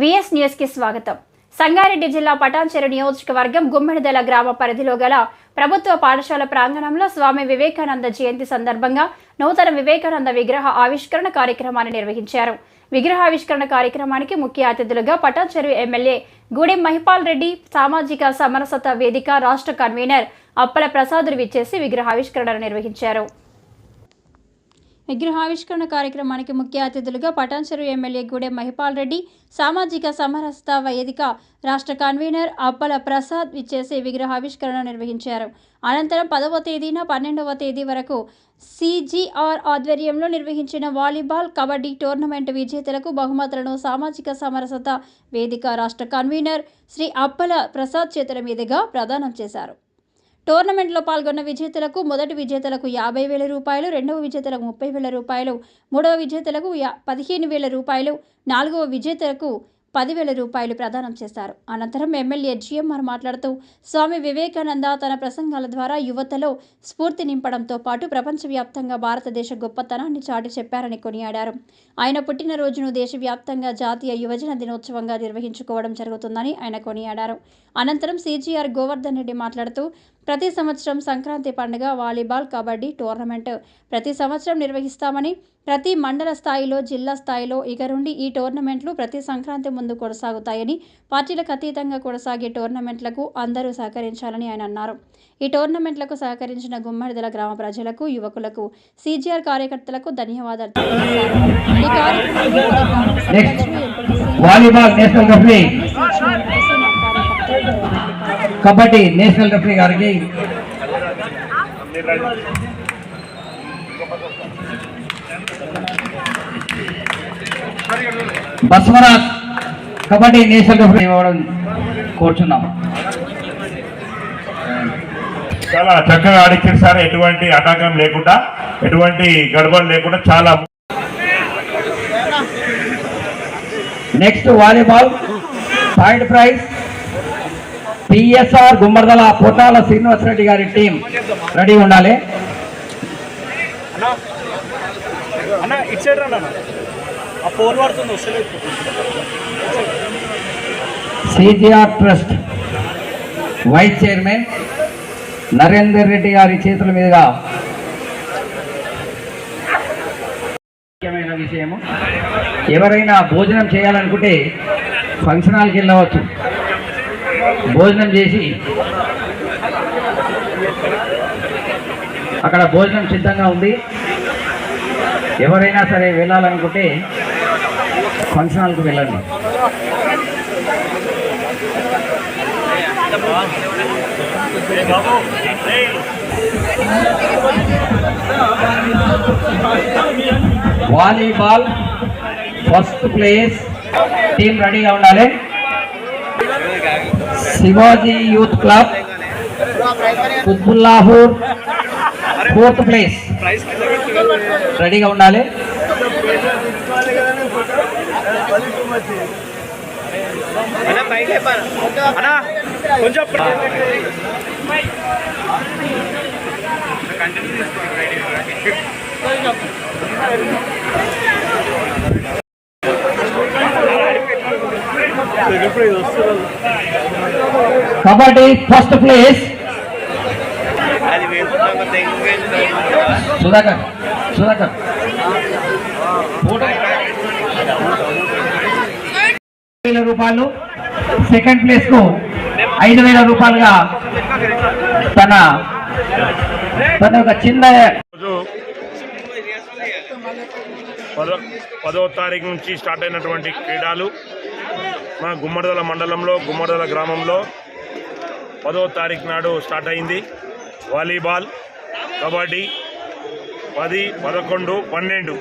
VS న్యూస్కి స్వాగతం. సంగారెడ్డి జిల్లా పటాన్చెరు నియోజకవర్గం గుమ్మిడిదల గ్రామ పరిధిలో గల ప్రభుత్వ పాఠశాల ప్రాంగణంలో స్వామి వివేకానంద జయంతి సందర్భంగా నూతన వివేకానంద విగ్రహ ఆవిష్కరణ కార్యక్రమాన్ని నిర్వహించారు. విగ్రహావిష్కరణ కార్యక్రమానికి ముఖ్య అతిథులుగా పటాన్చెరు ఎమ్మెల్యే గూడెం మహిపాల్ రెడ్డి సామాజిక సమరసత వేదిక రాష్ట్ర కన్వీనర్ అప్పల ప్రసాదులు విచ్చేసి విగ్రహావిష్కరణ నిర్వహించారు. విగ్రహావిష్కరణ కార్యక్రమానికి ముఖ్య అతిథులుగా పటాన్చెరు ఎమ్మెల్యే గూడెం మహిపాల్ రెడ్డి సామాజిక సమరసత వేదిక రాష్ట్ర కన్వీనర్ అప్పల ప్రసాద్ విచ్చేసి విగ్రహావిష్కరణ నిర్వహించారు. అనంతరం పదవ తేదీన పన్నెండవ తేదీ వరకు సిజిఆర్ ఆధ్వర్యంలో నిర్వహించిన వాలీబాల్ కబడ్డీ టోర్నమెంట్ విజేతలకు బహుమతులను సామాజిక సమరసత వేదిక రాష్ట్ర కన్వీనర్ శ్రీ అప్పల ప్రసాద్ చేతుల మీదుగా ప్రదానం చేశారు. టోర్నమెంట్లో పాల్గొన్న విజేతలకు మొదటి విజేతలకు యాభై వేల రూపాయలు రెండవ విజేతలకు ముప్పై వేల రూపాయలు మూడవ విజేతలకు యా పదిహేను వేల రూపాయలు నాలుగవ విజేతలకు పదివేల రూపాయలు ప్రదానం చేశారు. అనంతరం ఎమ్మెల్యే జిఎంఆర్ మాట్లాడుతూ స్వామి వివేకానంద తన ప్రసంగాల ద్వారా యువతలో స్ఫూర్తి నింపడంతో పాటు ప్రపంచవ్యాప్తంగా భారతదేశ గొప్పతనాన్ని చాటి చెప్పారని కొనియాడారు. ఆయన పుట్టినరోజును దేశవ్యాప్తంగా జాతీయ యువజన దినోత్సవంగా నిర్వహించుకోవడం జరుగుతుందని ఆయన కొనియాడారు. అనంతరం సీజీఆర్ గోవర్ధన్ రెడ్డి మాట్లాడుతూ ప్రతి సంవత్సరం సంక్రాంతి పండుగ వాలీబాల్ కబడ్డీ టోర్నమెంట్. ప్రతి సంవత్సరం నిర్వహిస్తామని ప్రతి మండల స్థాయిలో జిల్లా స్థాయిలో ఇక నుండి ఈ టోర్నమెంట్లు ప్రతి సంక్రాంతి ముందు కొనసాగుతాయని పార్టీలకు అతీతంగా కొనసాగే టోర్నమెంట్లకు అందరూ సహకరించాలని ఆయన అన్నారు. ఈ టోర్నమెంట్లకు సహకరించిన గుమ్మడిదల గ్రామ ప్రజలకు యువకులకు సీజీఆర్ కార్యకర్తలకు ధన్యవాదాలు ఈ కార్యక్రమంలో కబడ్డీ నేషనల్ రెఫరీ గారికి. బస్వరాజ్ కబడ్డీ నేషనల్ రెఫరీ ఇవ్వడం కోరుచున్నాం. చాలా చక్కగా ఆడిచ్చారు సార్. ఎటువంటి ఆటంకం లేకుండా ఎటువంటి గడబడి లేకుండా చాలా next volleyball third prize PSR Gummardala Pottala Srinivasareddy గారి టీం రెడీ ఉండాలి. CGR trust vice chairman Narender Reddy గారి చేతుల మీదుగా ముఖ్యమైన విషయము. ఎవరైనా భోజనం చేయాలనుకుంటే ఫంక్షన్ హాల్కి వెళ్ళవచ్చు. భోజనం చేసి అక్కడ భోజనం సిద్ధంగా ఉంది. ఎవరైనా సరే వెళ్ళాలనుకుంటే ఫంక్షన్ హాల్కి వెళ్ళండి. Volleyball first place. టీం రెడీగా ఉండాలి. Shivaji youth club Qutbullapur fourth place రెడీగా ఉండాలి? అన్న కొంచెం కబడ్డీ ఫస్ట్ ప్లేస్. సుధాకర్ సుధాకర్. వేల రూపాయలు. సెకండ్ ప్లేస్కు ఐదు వేల రూపాయలుగా తన తన యొక్క చిన్న రోజు పదో పదో తారీఖు నుంచి స్టార్ట్ అయినటువంటి క్రీడలు మా గుమ్మడదల మండలంలో గుమ్మడదల గ్రామంలో పదో తారీఖు నాడు స్టార్ట్ అయింది వాలీబాల్ కబడ్డీ పది పదకొండు పన్నెండు.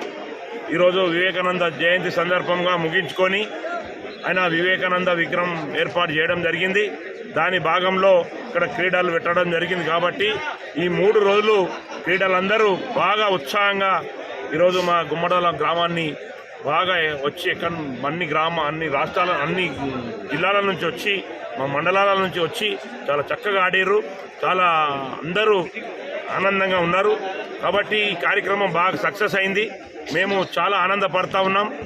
ఈరోజు వివేకానంద జయంతి సందర్భంగా ముగించుకొని ఆయన వివేకానంద విగ్రహం ఏర్పాటు చేయడం జరిగింది. దాని భాగంలో ఇక్కడ క్రీడలు పెట్టడం జరిగింది కాబట్టి ఈ మూడు రోజులు క్రీడలందరూ బాగా ఉత్సాహంగా ఈరోజు మా గుమ్మడల గ్రామాన్ని బాగా వచ్చి ఎక్కడ అన్ని గ్రామ అన్ని రాష్ట్రాల అన్ని జిల్లాల నుంచి వచ్చి మా మండలాల నుంచి వచ్చి చాలా చక్కగా ఆడారు. చాలా అందరూ ఆనందంగా ఉన్నారు. కాబట్టి ఈ కార్యక్రమం బాగా సక్సెస్ అయింది. మేము చాలా ఆనందపడతా ఉన్నాం.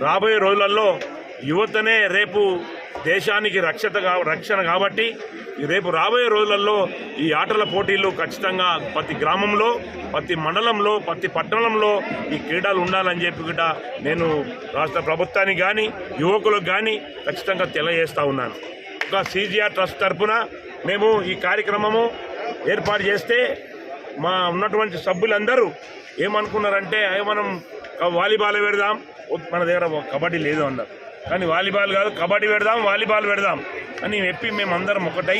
రాబోయే రోజులలో యువతనే రేపు దేశానికి రక్షత కా- రక్షణ కాబట్టి ఈ రేపు రాబోయే రోజులలో ఈ ఆటల పోటీలు ఖచ్చితంగా ప్రతి గ్రామంలో ప్రతి మండలంలో ప్రతి పట్టణంలో ఈ క్రీడలు ఉండాలని చెప్పి కూడా నేను రాష్ట్ర ప్రభుత్వానికి కానీ యువకులకు కానీ ఖచ్చితంగా తెలియజేస్తూ ఉన్నాను. ఒక సీజీఆర్ ట్రస్ట్ తరఫున మేము ఈ కార్యక్రమము ఏర్పాటు చేస్తే మా ఉన్నటువంటి సభ్యులందరూ ఏమనుకున్నారంటే మనం వాలీబాల్ పెడదాం. మన దగ్గర కబడ్డీ లేదు అన్నారు. కానీ వాలీబాల్ కాదు కబడ్డీ పెడదాం వాలీబాల్ పెడదాం. అని చెప్పి మేము అందరం ఒకటై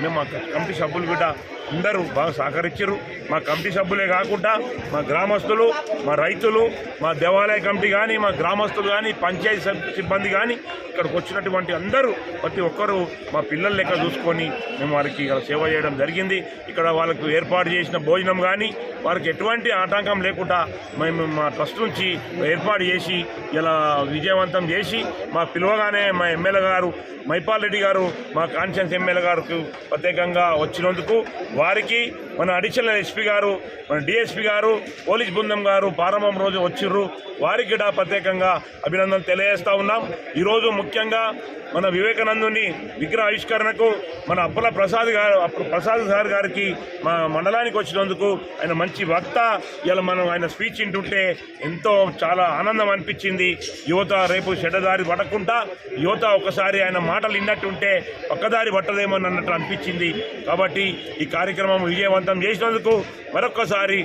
మేము కమిటీ సభ్యులు కూడా అందరూ బాగా సహకరించారు మా కమిటీ సభ్యులే కాకుండా మా గ్రామస్తులు మా రైతులు మా దేవాలయ కమిటీ కానీ మా గ్రామస్తులు కానీ పంచాయతీ సబ్- సిబ్బంది కానీ ఇక్కడికి వచ్చినటువంటి అందరూ ప్రతి ఒక్కరూ మా పిల్లల లెక్క చూసుకొని మేము వారికి ఇక్కడ సేవ చేయడం జరిగింది. ఇక్కడ వాళ్ళకు ఏర్పాటు చేసిన భోజనం కానీ వారికి ఎటువంటి ఆటంకం లేకుండా మేము మా ట్రస్ట్ నుంచి ఏర్పాటు చేసి ఇలా విజయవంతం చేసి మా పిలువగానే మా ఎమ్మెల్యే గారు మైపాల్ రెడ్డి గారు మా కాన్షియన్స్ ఎమ్మెల్యే గారికి ప్రత్యేకంగా వచ్చినందుకు వారికి మన అడిషనల్ ఎస్పీ గారు మన డిఎస్పీ గారు పోలీస్ బృందం గారు ప్రారంభం రోజు వచ్చిర్రు. వారికి కూడా ప్రత్యేకంగా అభినందనలు తెలియజేస్తా ఉన్నాం. ఈరోజు ముఖ్యంగా మన వివేకానందుని విగ్రహ ఆవిష్కరణకు మన అప్పల ప్రసాద్ గారు అప్పల ప్రసాద్ సార్ గారికి మా మండలానికి వచ్చినందుకు ఆయన మంచి వక్త. ఇలా మనం ఆయన స్పీచ్ వింటుంటే ఎంతో చాలా ఆనందం అనిపించింది. యువత రేపు చెడ్డదారి పడకుండా యువత ఒకసారి ఆయన మాటలు విన్నట్టుంటే పక్కదారి పట్టదేమో అన్నట్టు అనిపించింది. కాబట్టి ఈ కార్యక్రమం విజయవంతం చేసినందుకు మరొక్కసారి